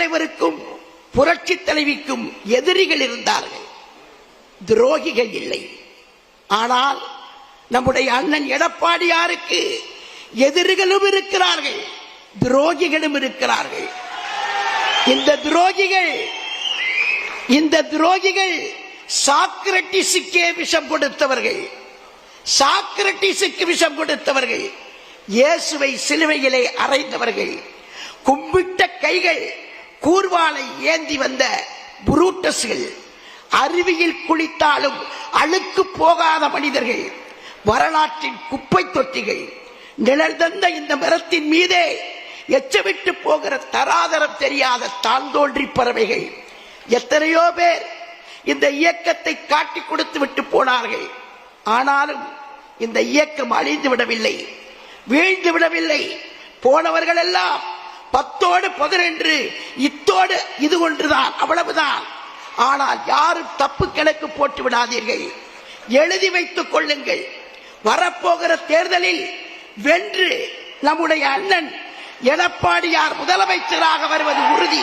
தலைவருக்கும் புரட்சி தலைவிக்கும் எதிரிகள் இருந்தார்கள். துரோகிகள் இல்லை. ஆனால் நம்முடைய அண்ணன் எடப்பாடியாருக்கு எதிரிகளும் இருக்கிறார்கள் துரோகிகளும் இருக்கிறார்கள். இந்த துரோகிகள் இந்த துரோகிகள் சாக்ரட்டிஸுக்கே விஷம் கொடுத்தவர்கள். சாக்ரட்டிஸுக்கு விஷம் கொடுத்தவர்கள். இயேசுவை சிலுவையிலே அறைந்தவர்கள். கும்பிட்ட கைகள் கூர்வாளை ஏந்தி வந்த புரூட்டஸ்கள் அருவியில் குளித்தாலும் அழுக்கு போகாத மனிதர்கள் வரலாற்றின் குப்பை தொட்டிகள் நிழல் தந்த இந்த மரத்தின் மீதே எச்சவிட்டு போகிற தராதரம் தெரியாத தாழ்ந்தோன்றி பறவைகள். எத்தனையோ பேர் இந்த இயக்கத்தை காட்டி கொடுத்து விட்டு போனார்கள். ஆனாலும் இந்த இயக்கம் அழிந்து விடவில்லை வீழ்ந்து விடவில்லை. போனவர்கள் எல்லாம் பத்தோடு பதினென்று இத்தோடு இது ஒன்றுதான் அவ்வளவுதான். ஆனால் யாரும் தப்பு கிழக்கு போட்டு விடாதீர்கள். எழுதி வைத்துக் கொள்ளுங்கள். வரப்போகிற தேர்தலில் வென்று நம்முடைய அண்ணன் எடப்பாடியார் முதலமைச்சராக வருவது உறுதி.